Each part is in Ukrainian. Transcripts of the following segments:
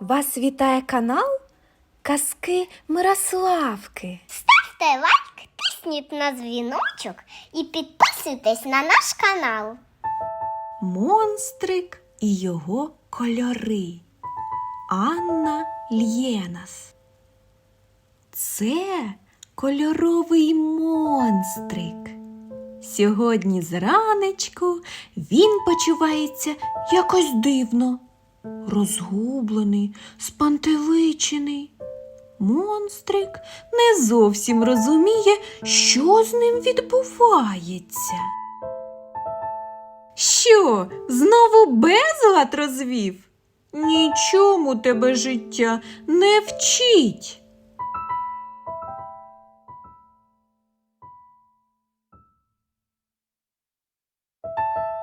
Вас вітає канал Казки Мирославки. Ставте лайк, тисніть на дзвіночок і підписуйтесь на наш канал. Монстрик і його кольори. Анна Лєнас. Це кольоровий монстрик. Сьогодні зранечку він почувається якось дивно, розгублений, спантеличений. Монстрик не зовсім розуміє, що з ним відбувається. Що, знову безлад розвів? Нічому тебе життя не вчить.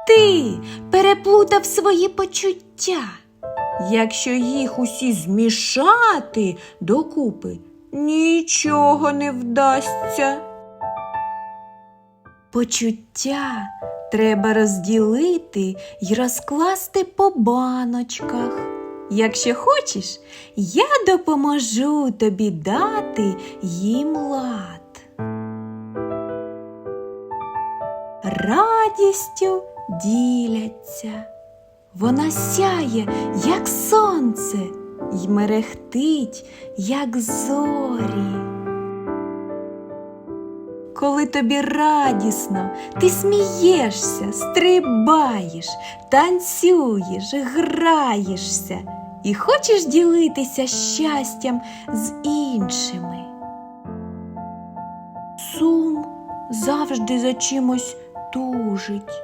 Ти переплутав свої почуття. Якщо їх усі змішати докупи, нічого не вдасться. Почуття треба розділити й розкласти по баночках. Якщо хочеш, я допоможу тобі дати їм лад. Радістю діляться. Вона сяє, як сонце, й мерехтить, як зорі. Коли тобі радісно, ти смієшся, стрибаєш, танцюєш, граєшся і хочеш ділитися щастям з іншими. Сум завжди за чимось тужить.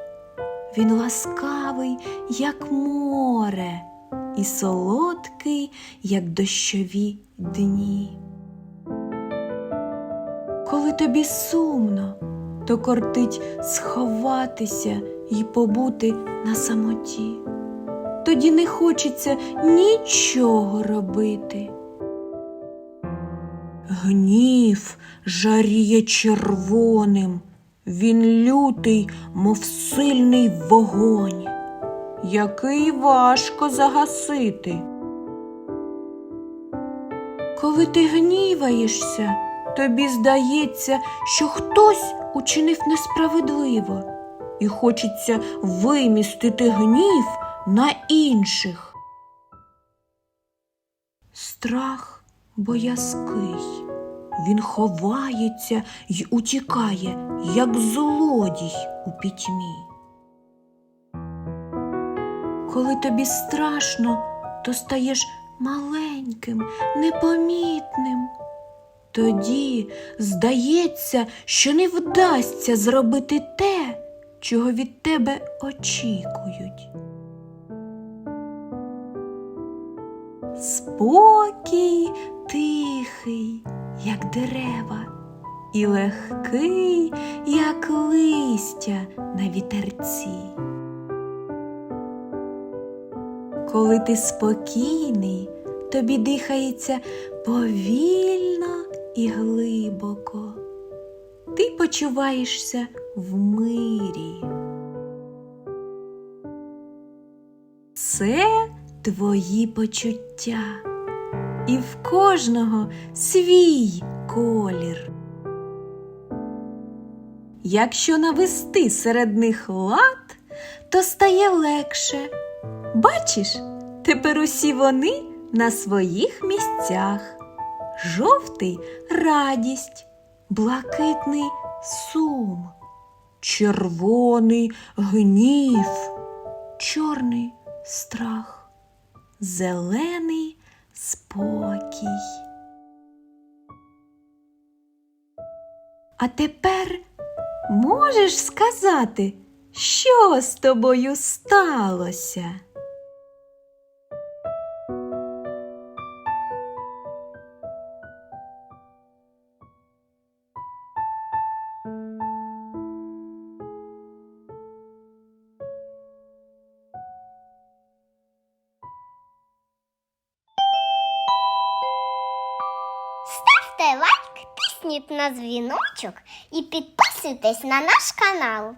Він ласкавий, як море, і солодкий, як дощові дні. Коли тобі сумно, то кортить сховатися і побути на самоті. Тоді не хочеться нічого робити. Гнів жаріє червоним, він лютий, мов сильний вогонь, який важко загасити. Коли ти гніваєшся, тобі здається, що хтось учинив несправедливо, і хочеться вимістити гнів на інших. Страх боязкий. Він ховається й утікає, як злодій у пітьмі. Коли тобі страшно, то стаєш маленьким, непомітним. Тоді здається, що не вдасться зробити те, чого від тебе очікують. Спокій тихий, як дерева, і легкий, як листя на вітерці. Коли ти спокійний, тобі дихається повільно і глибоко. Ти почуваєшся в мирі. Це твої почуття, і в кожного свій колір. Якщо навести серед них лад, то стає легше. Бачиш, тепер усі вони на своїх місцях. Жовтий радість, блакитний сум, червоний гнів, чорний страх, зелений спокій. А тепер можеш сказати, що з тобою сталося? Ставте лайк, тисніть на дзвіночок і підписуйтесь на наш канал.